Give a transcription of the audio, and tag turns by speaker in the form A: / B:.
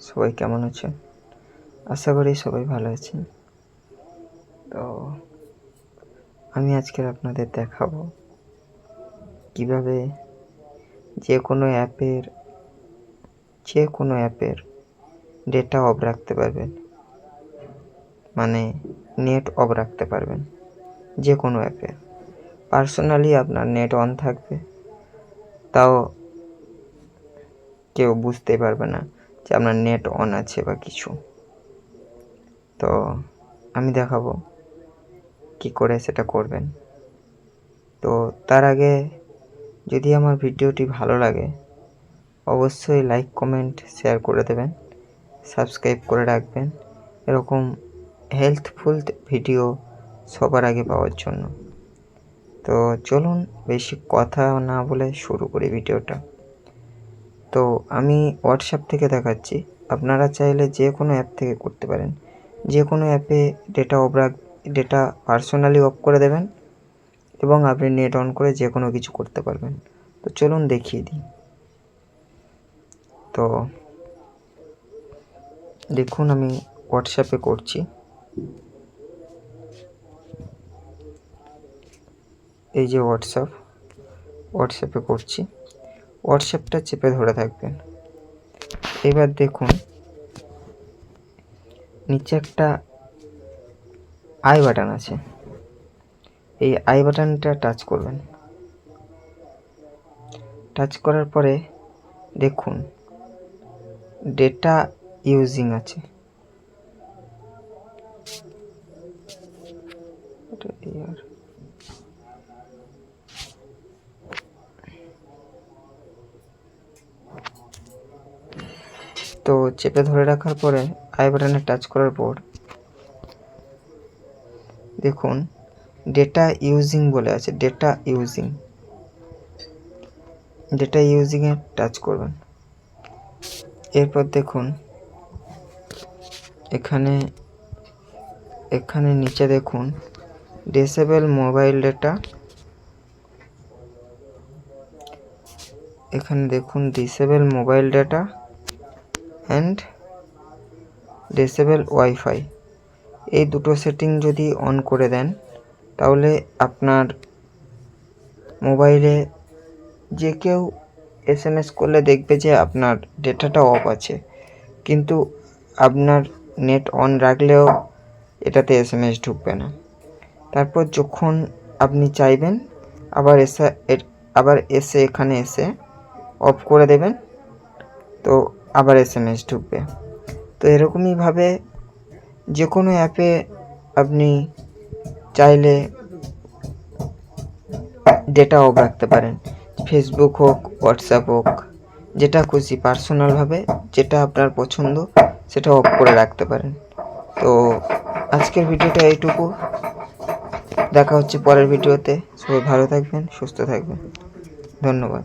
A: সবাই কেমন আছেন? আশা করি সবাই ভালো আছেন। তো আমি আজকের আপনাদের দেখাবো কীভাবে যে কোনো অ্যাপের যে কোনো অ্যাপের ডেটা অফ রাখতে পারবেন। মানে নেট অফ রাখতে পারবেন যে কোনো অ্যাপে। পার্সোনালি আপনার নেট অন থাকবে, তাও কেউ বুঝতে পারবে না। যে আপনার নেট অন আছে বা কিছু। তো আমি দেখাবো কি করে সেটা করবেন। তো তার আগে যদি আমার ভিডিওটি ভালো লাগে, অবশ্যই লাইক কমেন্ট শেয়ার করে দেবেন সাবস্ক্রাইব করে রাখবেন। এরকম হেলথফুল ভিডিও সবার আগে পাওয়ার জন্য। তো চলুন বেশি কথা না বলে শুরু করি ভিডিওটা। তো আমি হোয়াটসঅ্যাপ থেকে দেখাচ্ছি। আপনারা চাইলে যে কোনো অ্যাপ থেকে করতে পারেন। যে কোনো অ্যাপে ডেটা অফ রাখ ডেটা পার্সোনালি অফ করে দেবেন এবং আপনি নেট অন করে যে কোনো কিছু করতে পারবেন। তো চলুন দেখিয়ে দিই। তো দেখুন আমি হোয়াটসঅ্যাপে করছি। এই যে হোয়াটসঅ্যাপ হোয়াটসঅ্যাপে করছি। হোয়াটসঅ্যাপটা চেপে ধরে থাকবেন। এবার দেখুন, নিচে একটা আই বাটন আছে। এই আই বাটনটা টাচ করবেন। টাচ করার পরে দেখুন ডেটা ইউজিং আছে। এটা তো চেপে ধরে রাখার পরে আই বাটনে টাচ করার পর দেখুন ডেটা ইউজিং বলে আছে ডেটা ইউজিং ডেটা ইউজিংয়ে টাচ করবেন এরপর দেখুন, এখানে এখানে নিচে দেখুন ডিসেবল মোবাইল ডেটা এখানে দেখুন disable mobile data and disable wifi এই দুটো সেটিং যদি অন করে দেন, তাহলে আপনার মোবাইলে যে কেউ এস এম এস করলে দেখবে যে আপনার ডেটাটা অফ আছে। কিন্তু আপনার নেট অন রাখলেও এটাতে এস এম এস ঢুকবে না। তারপর যখন আপনি চাইবেন, আবার এসে আবার এসে এখানে এসে অফ করে দেবেন। তো আবার এস এম এস ঢুকবে। তো এরকমইভাবে যে কোনো অ্যাপে আপনি চাইলে ডেটা রাখতে পারেন। ফেসবুক হোক হোয়াটসঅ্যাপ হোক, যেটা খুশি পার্সোনালভাবে যেটা আপনার পছন্দ সেটা অফ করে রাখতে পারেন। তো আজকের ভিডিওটা এইটুকু। দেখা হচ্ছে পরের ভিডিওতে। সবাই ভালো থাকবেন, সুস্থ থাকবেন। ধন্যবাদ।